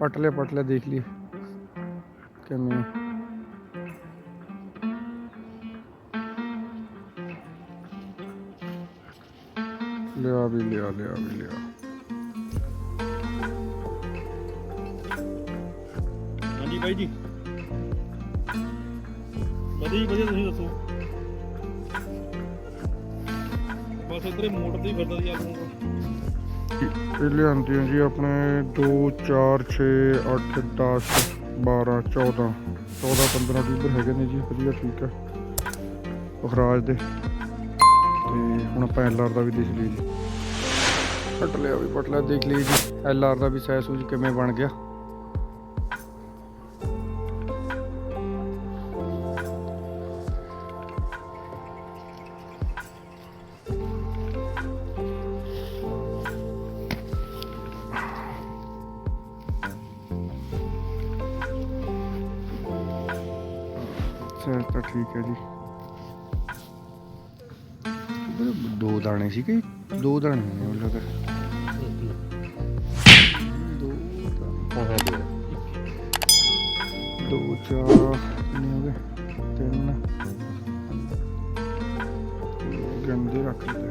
ਪਟ ਲਿਆ ਪਟ ਲਿਆ ਦੇਖ ਲਈ। ਲਿਆ ਵੀ, ਲਿਆ ਲਿਆ ਵੀ, ਲਿਆ। ਹਾਂਜੀ ਬਾਈ ਜੀ। ਵਧੀਆ ਵਧੀਆ ਤੁਸੀਂ ਦੱਸੋ? ਬਸ ਇਧਰੇ ਮੋਟਰ ਤੇ ਹੀ ਫਿਰਦਾ ਸੀ ਆਪ ਇਹ ਲਿਆਂਦੀਆਂ ਜੀ ਆਪਣੇ 2 4 6 8 10 12 14 14 15 ਟਿਊਬਰ ਹੈਗੇ ਨੇ ਜੀ, ਵਧੀਆ, ਠੀਕ ਆ। ਬਖਰਾਜ ਦੇ। ਤੇ ਹੁਣ ਆਪਾਂ ਐਲਆਰ ਦਾ ਵੀ ਦੇਖ ਲਈਏ। ਜੀ ਪਟ ਲਿਆ ਵੀ, ਪਟ ਲਿਆ, ਦੇਖ ਲਈਏ ਜੀ। ਐਲਆਰ ਦਾ ਵੀ ਸਾਈਜ਼ ਸੂਜ ਕਿਵੇਂ ਬਣ ਗਿਆ। ਸਾਈਜ਼ ਤਾਂ ਠੀਕ ਹੈ ਜੀ। ਦੋ ਦਾਣੇ ਸੀ ਕਿ ਦੋ ਦਾਣੇ ਨੇ ਉਹ ਲੱਗਾ ਦੋ। ਦੋ ਚਾਰ ਹੋ ਗਏ? ਤਿੰਨ। ਗੰਦੇ ਰੱਖ ਲਏ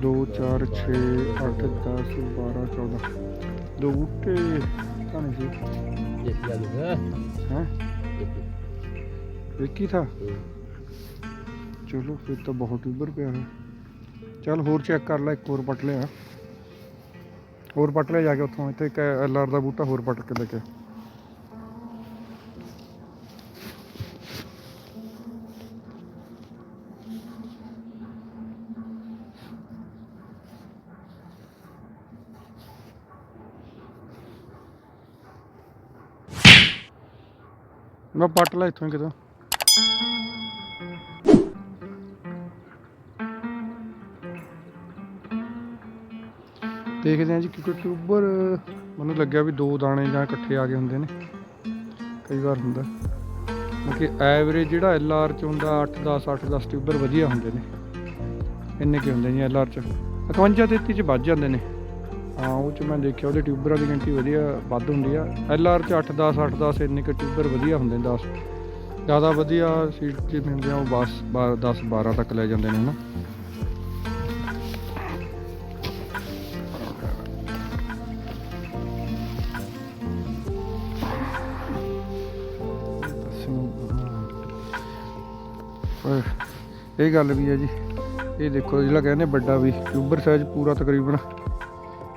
ਦੋ ਚਾਰ 6 8 10 12 14 ਦੋ ਬੂਟੇ। ਹੈ? ਇੱਕ ਹੀ। ਥਾ ਚਲੋ ਫਿਰ ਤਾਂ ਬਹੁਤ ਉੱਭਰ ਪਿਆ ਹੈ। ਚੱਲ ਹੋਰ ਚੈੱਕ ਕਰ ਲੈ ਇੱਕ ਹੋਰ ਪੱਟ ਲਿਆ ਹੋਰ ਪੱਟ ਲਿਆ ਜਾ ਕੇ ਉੱਥੋਂ ਇੱਥੇ ਇੱਕ ਐਲਆਰ ਦਾ ਬੂਟਾ ਹੋਰ ਪੱਟ ਕੇ ਲੈ ਕੇ ਮੈਂ ਪੱਟ ਲਿਆ ਇੱਥੋਂ ਕਿਦੋਂ ਦੇਖਦੇ ਹਾਂ ਜੀ ਕਿਉਂਕਿ ਟਿਊਬਰ, ਮੈਨੂੰ ਲੱਗਿਆ ਵੀ ਦੋ ਦਾਣੇ ਜਾਂ ਇਕੱਠੇ ਆ ਗਏ ਹੁੰਦੇ ਨੇ। ਕਈ ਵਾਰ ਹੁੰਦਾ। ਕਿਉਂਕਿ ਐਵਰੇਜ ਜਿਹੜਾ ਐਲਆਰ ਚ ਹੁੰਦਾ 8 10 8 10 ਟਿਊਬਰ ਵਧੀਆ ਹੁੰਦੇ ਨੇ। ਇੰਨੇ ਕੀ ਹੁੰਦੇ ਨੇ ਐਲਆਰ ਚ। 51 33 ਚ ਵੱਜ ਜਾਂਦੇ ਨੇ। ਹਾਂ, ਉਹ ਚ ਮੈਂ ਦੇਖਿਆ, ਉਹਦੇ ਟਿਊਬਰਾਂ ਦੀ ਗਿਣਤੀ ਵਧੀਆ ਵੱਧ ਹੁੰਦੀ ਆ। ਐਲਆਰ ਚ 8 10 8 10 ਇੰਨੇ ਕੁ ਟਿਊਬਰ ਵਧੀਆ ਹੁੰਦੇ ਨੇ 10 ਜ਼ਿਆਦਾ ਵਧੀਆ ਸੀਟ ਜਿਵੇਂ ਹੁੰਦੇ ਆ, ਉਹ ਬਸ 10 12 ਤੱਕ ਲੈ ਜਾਂਦੇ ਨੇ ਨਾ ਇਹ ਗੱਲ ਵੀ ਹੈ ਜੀ। ਇਹ ਦੇਖੋ, ਜਿਹੜਾ ਕਹਿੰਦੇ ਵੱਡਾ ਵੀ, ਟਿਊਬਰ ਸਾਈਜ਼ ਪੂਰਾ ਤਕਰੀਬਨ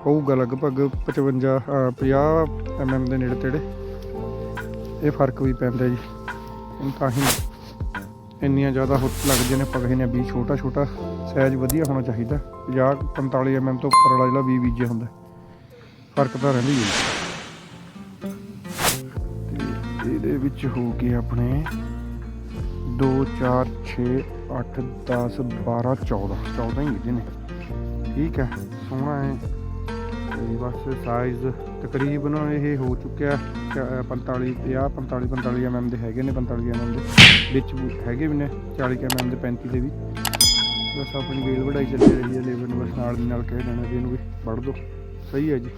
ਹੋਊਗਾ ਲਗਭਗ 55 ਅ, 50 ਐਮਐਮ ਦੇ ਨੇੜੇ ਤੇੜੇ। ਇਹ ਫ਼ਰਕ ਵੀ ਪੈਂਦਾ ਜੀ। ਹੁਣ ਤਾਂ ਹੀ ਇੰਨੀਆਂ ਜ਼ਿਆਦਾ ਹੁੱਤ ਲੱਗਦੀਆਂ ਨੇ ਪਗਹੇ ਨੇ ਵੀ ਛੋਟਾ ਛੋਟਾ ਸਾਈਜ਼ ਵਧੀਆ ਹੋਣਾ ਚਾਹੀਦਾ। 50 45 ਐਮਐਮ ਤੋਂ ਉੱਪਰ ਵਾਲਾ ਜਿਹੜਾ ਵੀ ਬੀਜਿਆ ਹੁੰਦਾ। ਫ਼ਰਕ ਤਾਂ ਰਹਿੰਦੀ ਹੈ ਤੇ ਇਹਦੇ ਵਿੱਚ ਹੋ ਗਏ ਆਪਣੇ 2 4 6 8 10 12 14 14 ਹੀ ਇਹਦੇ ਨੇ। ਠੀਕ ਹੈ ਸੋਹਣਾ ਹੈ। ਤੇ ਬਸ ਸਾਈਜ਼ ਤਕਰੀਬਨ ਇਹ ਹੋ ਚੁੱਕਿਆ ਚ- 45 50 45 45 mm ਦੇ ਹੈਗੇ ਨੇ 45 mm ਦੇ। ਵਿੱਚ ਵੀ ਹੈਗੇ ਵੀ ਨੇ 40 mm ਦੇ 35 ਦੇ ਵੀ। ਬਸ ਆਪਣੀ ਵੇਲ ਵਢਾਈ ਚੱਲੀ ਰਹੀ ਹੈ ਲੇਬਰ ਨੂੰ ਬਸ ਨਾਲ ਦੀ ਨਾਲ ਕਹਿ ਦੇਣਾ ਵੀ ਇਹਨੂੰ ਵੀ ਵੜ ਦੋ। ਸਹੀ ਹੈ ਜੀ।